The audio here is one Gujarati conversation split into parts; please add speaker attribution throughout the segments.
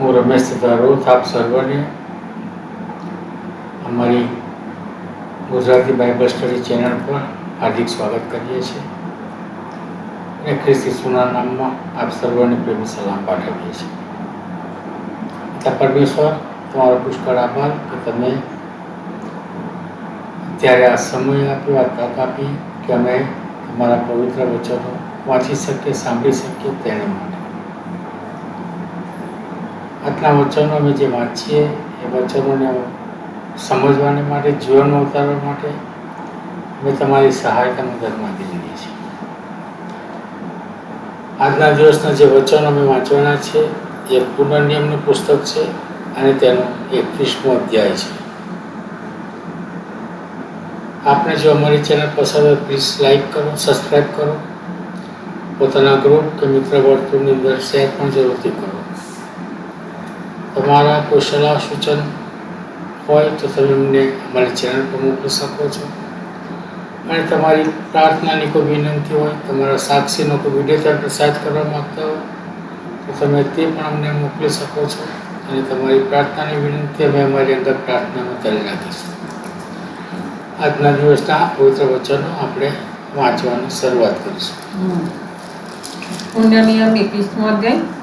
Speaker 1: હું રમેશ રોથ આપ સર્વને. અમારી ગુજરાતી બાઇબલ સ્ટડી ચેનલ પર હાર્દિક સ્વાગત કરીએ છીએ. અને ખ્રિસ્ત ઈસુના નામમાં આપ સર્વને પ્રેમી સલામ પાઠવીએ છીએ. પરમેશ્વર, તમારો પુષ્કળ આભાર કે તમે ત્યારે આ સમય આપ્યો, આ તક આપી કે અમે તમારા પવિત્ર વચનો વાંચી શકીએ, સાંભળી શકીએ તેના માટે. આજના વચનો અમે જે વાંચીએ, એ વચનોને સમજવાને માટે જીવનમાં ઉતારવા માટે, અમે તમારી સહાયતા મદદ માંગી લઈએ છીએ આજના દિવસના જે વચનો અમે વાંચવાના છે, એ પુનર્નિયમનું પુસ્તક છે અને તેનો એકવીસમો અધ્યાય છે. આપને જો અમારી ચેનલ પસંદ હોય પ્લીઝ લાઇક કરો સબસ્ક્રાઈબ કરો. પોતાના ગ્રુપ કે મિત્ર વર્તુળની અંદર શેર પણ જરૂરથી કરો. તમારા કોઈ સલાહ સૂચન હોય તો તમે અમને અમારી ચેનલ પર મોકલી શકો છો. અને તમારી પ્રાર્થનાની કોઈ વિનંતી હોય, તમારા સાક્ષીનો કોઈ વીડિયો પ્રસાદ કરવા માગતા હોય તો તમે તે પણ અમને મોકલી શકો છો. અને તમારી પ્રાર્થનાની વિનંતી અમે અમારી અંદર પ્રાર્થનામાં કરી રાખીશું આજના દિવસના પવિત્ર વચનો આપણે વાંચવાની શરૂઆત કરીશું.
Speaker 2: પુણ્યનિયમ એકવીસમો અધ્યાય.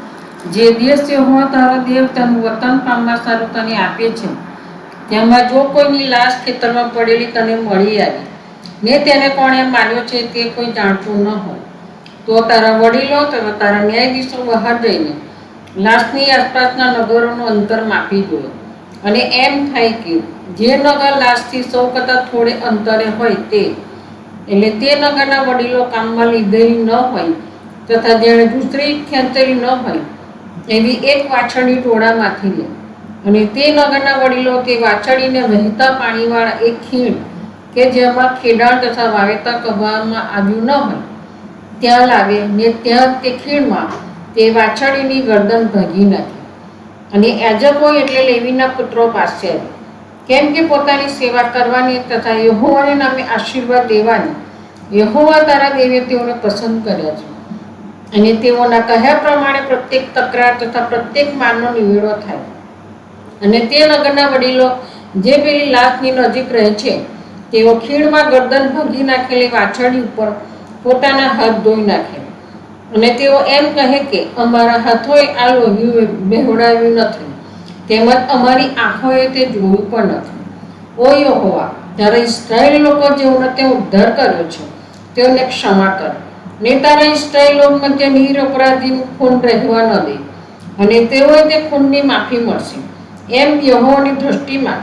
Speaker 2: જે દેશ હો તારો દેવ તનું વતન પામવા સારું તને આપે છે, તેમાં જો કોઈની લાશ ખેતરમાં પડેલી તને મળી આવી ને તેને કોણે માર્યો છે તે કોઈ જાણતું ન હોય. તો તારા વડીલો તથા તારા ન્યાયાધીશો બહાર જઈને લાશની આસપાસના નગરોનું અંતર માપી જોયો અને એમ થાય કે જે નગર લાશથી સૌ કરતાં થોડે અંતરે હોય તે, એટલે તે નગરના વડીલો કામમાં લીધેલી ન હોય તથા જેણે દૂસરી ખેંચેલી ન હોય એવી એક વાછરડી ટોળામાંથી લે. અને તે નગરના વડીલો તે વાછરડીને વહેતા પાણીવાળા એક ખીણ કે જેમાં ખેડાણ તથા વાવેતર કરવામાં આવ્યું ન હોય, ત્યાં લાવે ને ત્યાં તે ખીણમાં તે વાછરડીની ગરદન ભાગી નાખે. અને એજકો એટલે લેવીના પુત્રો પાસે આવે. કેમ કે પોતાની સેવા કરવાની તથા યહોવાને નામે આશીર્વાદ દેવાની, યહોવા તારા દેવે તેઓને પસંદ કર્યા છે. અને તેઓના કહ્યા પ્રમાણે પ્રત્યેક તકરાર તથા પ્રત્યેક માનનો નિવેડો થાય. અને તે નગરના વડીલો જે પેલી લાશની નજીક રહે છે, તેઓ ખીણમાં ગરદન ભાગી નાખેલી વાછરડી ઉપર પોતાના હાથ ધોઈ નાખે. અને તેઓ એમ કહે કે, અમારા હાથોએ આ લોહી બેહોડાવ્યું નથી, તેમજ અમારી આંખોએ તે જોયું પણ નથી. ઓ યહોવા ત્યારે ઇસ્રાયેલ લોકો જેઓને તે ઉદ્ધાર કર્યો છે, તેઓને ક્ષમા કર. ને તારા મધ્ય લોકમાં તે નીર અપરાધીનું ખૂન રહેવા ન દે અને તેઓએ તે ખૂનની માફી મળશે. એમ યહોની દ્રષ્ટિમાં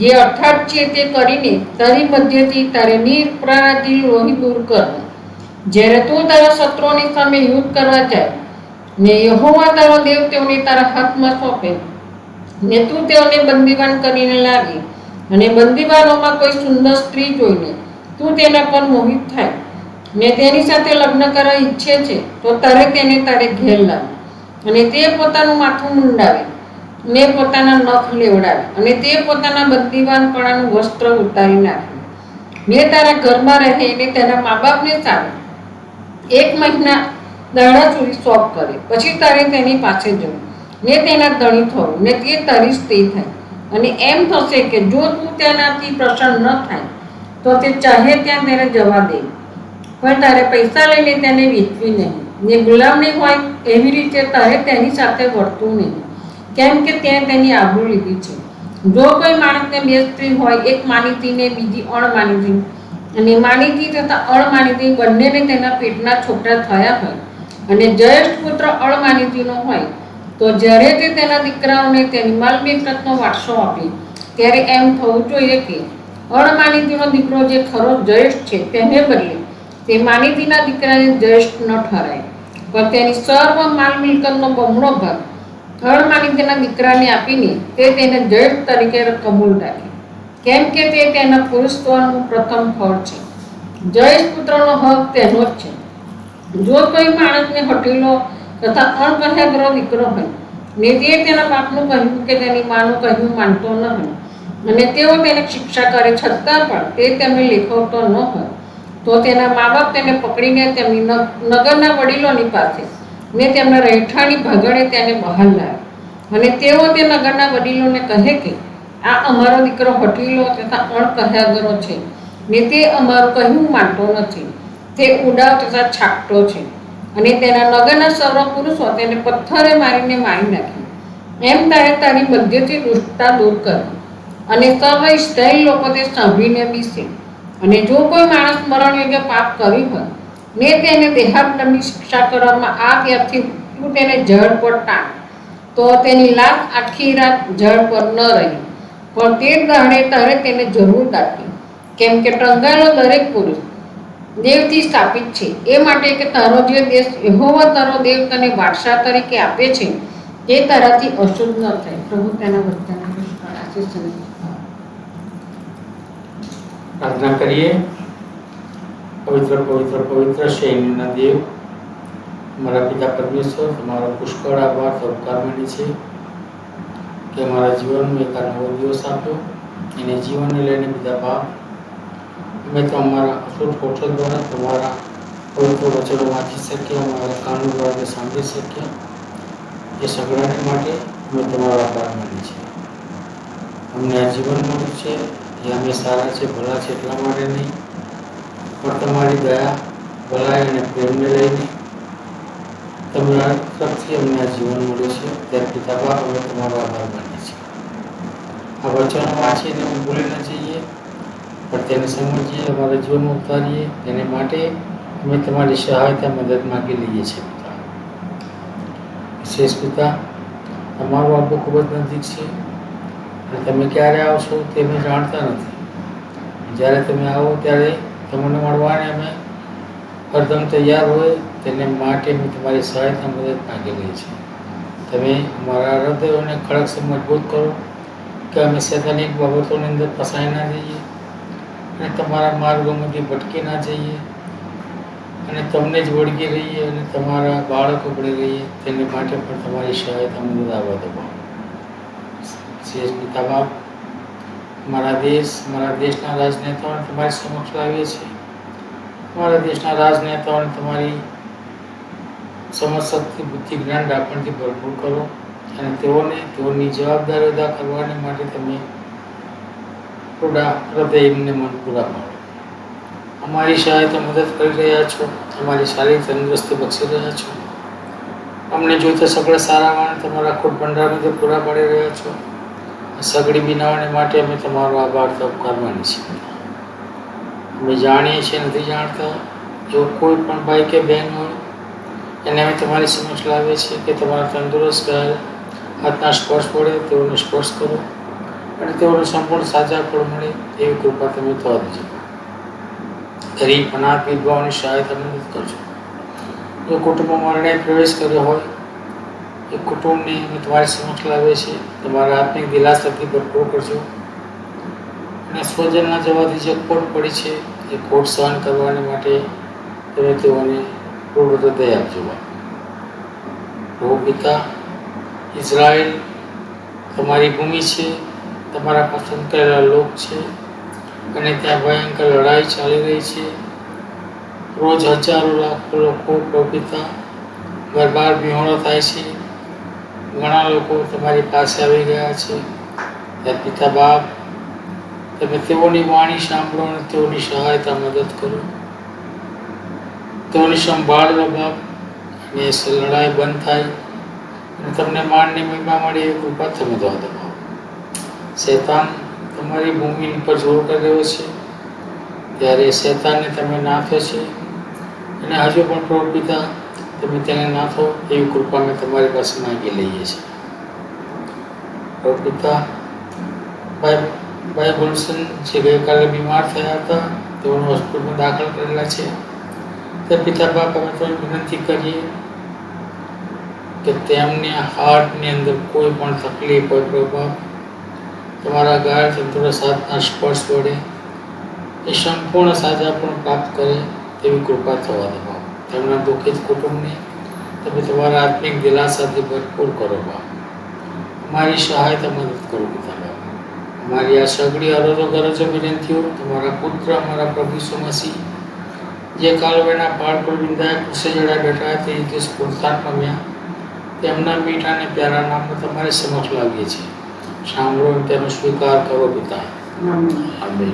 Speaker 2: જે અર્થાત છે તે કરીને તારી મધ્યથી તારે નિરપરાધી લોહી દૂર કરવું. જ્યારે તું તારા શત્રુઓની સામે યુદ્ધ કરવા જાય, ને યહોવા તારો દેવ તેઓને તારા હાથમાં સોંપે, ને તું તેઓને બંદીવાન કરીને લાવી અને બંદીવાનોમાં કોઈ સુંદર સ્ત્રી જોઈને તું તેના પર મોહિત થાય. ને તેની સાથે લગ્ન કરવા ઈચ્છે છે, તો તારે તેને તારે ઘેર લાવે અને તે પોતાનું માથું મુંડાવે. ને પોતાના નખ લેવડાવે. અને તે પોતાના બંદીવાનપણાનું વસ્ત્ર ઉતારી નાખે. ને તારા ઘરમાં રહે ને તેના મા બાપને ચાલે એક મહિના દાડા સુધી શોપ કરે. પછી તારે તેની પાસે જવું. ને તેના ધણી થવું. ને તે તારી સ્ત્રી થાય. અને એમ થશે કે જો તું તેનાથી પ્રસન્ન ન થાય, તો તે ચાહે ત્યાં તેને જવા દે. પણ તારે પૈસા લઈને તેને વેચવી નહીં. ને નહીં હોય એવી રીતે તારે તેની સાથે વર્તવું નહીં. કેમ કે તે તેની આબરૂ લીધી છે. જો કોઈ માણસને બે સ્ત્રી હોય, એક માનીતી ને બીજી અણમાનીતી. અને માનીતી તથા અણમાનીતી બંનેને તેના પેટના છોકરા થયા હોય અને જયેષ્ઠ પુત્ર અણમાનીતીનો હોય, તો જ્યારે તે તેના દીકરાઓને તેની માલ મિલકતનો વારસો આપે, ત્યારે એમ થવું જોઈએ કે અણમાનીતીનો દીકરો જે ખરો જયેષ્ઠ છે, તેને બદલે તે માનીતીના દીકરાને જ્યેષ્ઠ ન ઠરાય. પણ તેની સર્વ માલ મિલકતનો બમણો ભાગ અણમાનીતીના દીકરાને આપીને તે તેને જ્યેષ્ઠ તરીકે કબૂલ રાખે. કેમ કે તે તેના પુરુષત્વનું પ્રથમ ફળ છે. જયેશ પુત્રનો હક તેનો જ છે. જો કોઈ માણસને હટીલો તથા અણકહ્યાગ્રહ દીકરો હોય ને તે તેના બાપનું કહ્યું કે તેની માનું કહ્યું માનતો ન હોય, અને તેઓ તેને શિક્ષા કરે છતાં પણ તે તેમને લેખવતો ન હોય તો તેના મા બાપ તેને પકડીને તેમની નગરના વડીલોની પાસે, ને તેમના રહેઠાણી ભાગણે તેને બહાર લાવ્યો. અને તેઓ તે નગરના વડીલોને કહે કે, આ અમારો દીકરો હટીલો તથા અણકહ્યાગરો છે, ને તે અમારું કહ્યું માનતો નથી. તે ઉડાવ તથા છાકટો છે. અને તેના નગરના સર્વ પુરુષો તેને પથ્થરે મારીને મારી નાખ્યો એમ તારે તારી મધ્યથી દુષ્ટતા દૂર કરી અને સર્વ ઇસ્રાયેલ લોકો તે સાંભળીને બીસે અને જો કોઈ માણસ મરણ યોગ્ય પાપ કરી હોય ને તેને દેહાદંડની શિક્ષા કરવામાં આ ત્યારથી તેને જળ પર ટાંક તો તેની લાશ આખી રાત જળ પર ન રહી. પણ તે દાડે તારે તેને જરૂર દાટી કેમ કે ટંગાયેલો દરેક પુરુષ દેવથી સ્થાપિત છે. એ માટે કે તારો જે દેશ યહોવા તારો દેવ તને વારસા તરીકે આપે છે, તે તારાથી અશુદ્ધ ન થાય. પ્રભુ તેના બધાને આશીષ
Speaker 1: પ્રાર્થના કરીએ. પવિત્ર પવિત્ર પવિત્ર શૈલીના દેવ. મારા પિતા પરમેશ્વર, તમારો પુષ્કળ આભાર ઉપકાર માની છે કે મારા જીવનમાં એક નવો દિવસ આપ્યો. એને જીવનને લઈને બીજા બાપ અમે તો અમારા અસુર કોઠો દ્વારા તમારા પવિત્ર વચનો વાંચી શકીએ અમારા કાનૂન દ્વારા સાંભળી શકીએ એ સગડાને માટે અમે તમારો આભાર માની છે અમને આ જીવન મળ્યું છે. એ અમે સારા છે, ભલા છે એટલા માટે નહીં. પણ તમારી દયા, ભલાઈ અને પ્રેમને લઈને તમારા તરફથી અમને આ જીવન મળ્યું છે. ત્યારે પિતા બાપ અમે તમારો આભાર માનીએ છીએ. આ વચનો વાંચીને ભૂલી ન જઈએ, પણ તેને સમજીએ, અમારા જીવનમાં ઉતારીએ, તેને માટે અમે તમારી સહાયતા, મદદ માગી લઈએ છીએ પિતા. વિશેષ પિતા તમારો આબો ખૂબ જ નજીક છે. તમે ક્યારે આવશો તે અમે જાણતા નથી. જ્યારે તમે આવો ત્યારે તમને મળવાને અમે હરદમ તૈયાર હોય તેને માટે અમે તમારી સહાયતા મદદ માગી લઈએ છીએ. તમે અમારા હૃદયોને ખડક સે મજબૂત કરો કે અમે શૈતાનિક બાબતોની અંદર ફસાઈ ના જઈએ અને તમારા માર્ગોમાંથી ભટકી ના જઈએ અને તમને જ વળગી રહીએ અને તમારા બાળકો પડી રહીએ, તેને માટે પણ તમારી સહાયતા મદદ આવવા દો શેષ પિતા બાપ મારા દેશ મારા દેશના રાજનેતાઓને તમારી સમક્ષ લાવીએ છીએ. મારા દેશના રાજનેતાઓને તમારી સમજશક્તિ, બુદ્ધિ, જ્ઞાન રાખવાથી ભરપૂર કરો અને તેઓને તેઓની જવાબદારી અદા કરવાની માટે તમે થોડા હૃદય એમને મન પૂરા પાડો. અમારી સહાયતા મદદ કરી રહ્યા છો, અમારી શારીરિક તંદુરસ્તી બક્ષી રહ્યા છો. અમને જોઈતા સગળા સારા વાણ તમારા ખોટ ભંડારમાંથી પૂરા પાડી રહ્યા છો. સગડી બનાવવાની માટે અમે તમારો આભાર ઉપકાર માની છીએ. અમે જાણીએ છીએ, નથી જાણતા. જો કોઈ પણ ભાઈ કે બહેન હોય, એને અમે તમારી સમક્ષ લાવીએ છીએ કે તમારા તંદુરસ્ત કહેલ હાથના સ્પર્શ પડે, તેઓને સ્પર્શ કરો અને તેઓને સંપૂર્ણ સાજા ફળ મળે એવી કૃપા તમે થવા દેજો ગરીબ, અનાથ, વિધવાઓની સહાયતા મદદ કરજો. જો કુટુંબમાં મરણે પ્રવેશ કર્યો હોય એ કુટુંબને અમે તમારી સમક્ષ લાવીએ છીએ તમારા આત્મિક દિલાસાથી ભરપૂર કરજો. અને સ્વજનના જવાથી જે ખોટ પડી છે, એ ખોટ સહન કરવાને માટે તમે તેઓને પૂર્ણ હૃદય આપજો પ્રભુ પિતા ઇઝરાયલ તમારી ભૂમિ છે, તમારા પસંદ કરેલા લોક છે, અને ત્યાં ભયંકર લડાઈ ચાલી રહી છે. રોજ હજારો લાખો લોકો પ્રભુ ગરબાર વિહોણો થાય છે. ઘણા લોકો તમારી પાસે આવી ગયા છે. ત્યાં પિતા બાપ, તમે તેઓની વાણી સાંભળો અને તેઓની સહાયતા મદદ કરો. તેઓની સંભાળ બાપ, અને લડાઈ બંધ થાય. અને તમને માનની મહિમા મળી એ કૃપા તમે દો દબાવો શેતાન તમારી ભૂમિ પર જોર કરી રહ્યો છે. ત્યારે શેતાનને તમે નાથો છે. અને હજુ પણ પ્રભુ પિતા તમે તેને નાથો એવી કૃપા અમે તમારી પાસે માંગી લઈએ છીએ. પિતા ભાઈ ભાઈ ગુલશન જે ગઈકાલે બીમાર થયા હતા, તેઓને હોસ્પિટલમાં દાખલ કરેલા છે. તે પિતા બાપ અમે તો વિનંતી કરીએ કે તેમને હાર્ટની અંદર કોઈ પણ તકલીફ હોય પ્રભાવ તમારા ગાય તંતુરસ્ત હાથના સ્પર્શ વડે એ સંપૂર્ણ સાજા પણ પ્રાપ્ત કરે તેવી કૃપા થવા દો. તેમના દુઃખિત કુટુંબને તમે તમારા આત્મિક દિલાસાથી ભરપૂર કરો બાપ. અમારી સહાયતા મદદ કરો પિતા બાપ. અમારી આ સગડી અરજો ગરજો વિનંતીઓ તમારા પુત્ર અમારા પ્રભુ ઈસુ જે કાલવેના પાળ પર વિંદાય કુશે જડા બેઠા તે રીતે સ્ફૂર્તાન પામ્યા. તેમના મીઠા અને પ્યારા નામો તમારી સમક્ષ લાવીએ છીએ. સાંભળો તેનો સ્વીકાર કરો પિતા. આમીન.